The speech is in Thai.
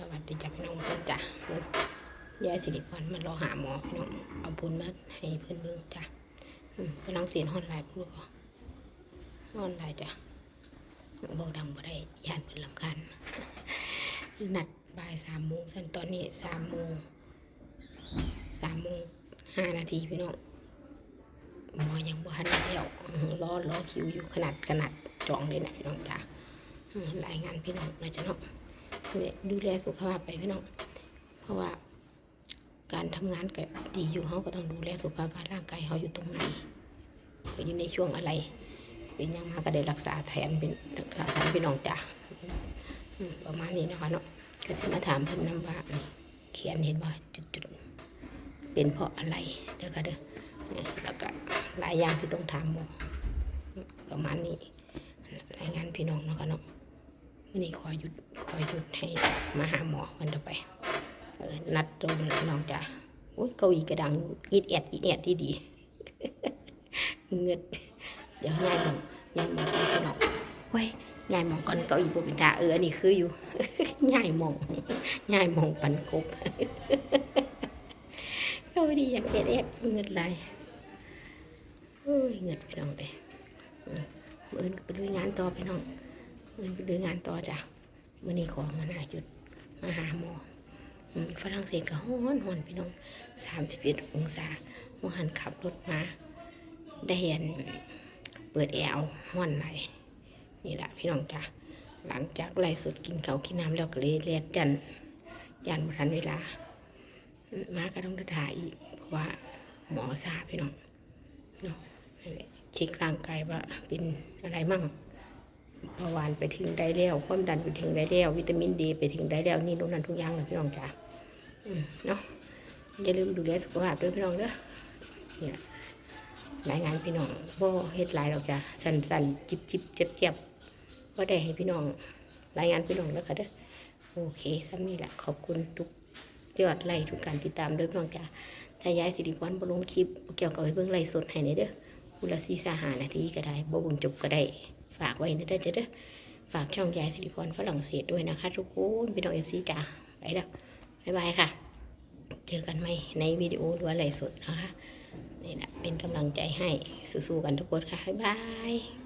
สวัสดีจ้ะพี่น้องเพื่อนจ้ะเบิ่งยายสิริพรมันรอหาหมอพี่น้องเอาบุญมาให้เพื่อนเบิ่งจ้ะอืมกำลังเสียนฮอนไลน์พูดบ่ฮอนไลน์จ้ะเบาดังบ่ได้ยานเพิ่นลำคันนัดบ่ายสามโมงส่วนตอนนี้สามโมงสามโมงห้านาทีพี่น้องหมอยังบ่ทันเดี่ยวรอรอคิวอยู่ขนาดขนาดจองเลยนะพี่น้องจ้ะรายงานพี่น้องนะจ๊ะเนาะ ดูแลสุขภาพไปพี่น้อง เพราะว่าการทำงานก็ดีอยู่เขาก็ต้องดูแลสุขภาพร่างกายเขาอยู่ตรงไหนอยู่ในช่วงอะไร เป็นยังมาก็ได้รักษาแทนเป็นรักษาแทนพี่น้องจ้ะประมาณนี้นะคะเนาะก็สิมาถามเพิ่นน้ำว่าเขียนเห็นว่าจุดๆเป็นเพราะอะไรเด้อค่ะเด้อแล้วก็หลายอย่างที่ต้องถามหมอประมาณนี้รายงานพี่น้องนะคะเนาะวันนี้ขอหยุด ขอหยุดให้มาหาหมอวันต่อไป เออ นัดตรงนี้น้องจ้ะโอ้ยเก้าอี้กระดังอีดแอดอีดแอดดีดีเงืดเดี๋ยวยายมองยายมองกันพี่น้องเว้ยยายมองก่อนเก้าอีบเป็นตาเอออันนี้คืออยู่ยายมองยายมองปันกบเกาดีอย่างแอดแอดเงืดไหลายโอ้ยเงืดพี่น้องเลยอืมมืออนไปดูงานต่อพี่น้องเงินไปดูงานต่อจ้ะ มื่อนี้ของมันหาจุดมาหาหมอฝรั่งเศสก็ฮ้อนฮอนพี่น้องสามสิบเอ็ดองศาหมอหันขับรถมาได้เห็นเปิดแอร์ฮ้อนไหลนี่แหละพี่น้องจ้ะหลังจากไล่สุดกินเขาวกินน้ำแล้วก็เลยเรียนยันยันมาทันเวลามาก็ต้องถ่ายอีก เพราะว่าหมอซาพี่น้องเนาะนั่นแหละเช็คร่างกายว่าเป็นอะไรมั่ง เบาหวานไปถึงได้แล้ว ความดันไปถึงได้แล้ว วิตามินดีไปถึงได้แล้ว นี่นู่นนั่นทุกอย่างเลยพี่น้องจ้าเนาะอย่าลืมดูแลสุขภาพด้วยพี่น้องเด้อเนี่ยรายงานพี่น้องบ่เฮ็ดหลายหรอกจ้ะสั่นสั่นจิบจิบเจ็บเจ็บว่าได้ให้พี่น้องรายงานพี่น้องแล้วค่ะเด้อโอเคซ้ำนี่แหละขอบคุณทุกยอดไลค์ทุกการติดตามด้วยพี่น้องจ้าถ้าย้ายสิริพรบ่ลงคลิปเกี่ยวกับเบิ่งไลฟ์สดให้ในเด้อคุละสีสาหานาทีก็ได้บ่บิ่งจบก็ได้ ฝากไว้นะเด้อจ้ะเด้อฝากช่องยายสิริพรฝรั่งเศสด้วยนะคะ ทุกคนพี่น้องเอฟซีจ้าไปแล้วบ๊ายบายค่ะ เจอกันใหม่ในวิดีโอหรือว่าไลฟ์สดนะคะนี่แหละเป็นกำลังใจให้สู้ๆกันทุกคนค่ะบ๊ายบาย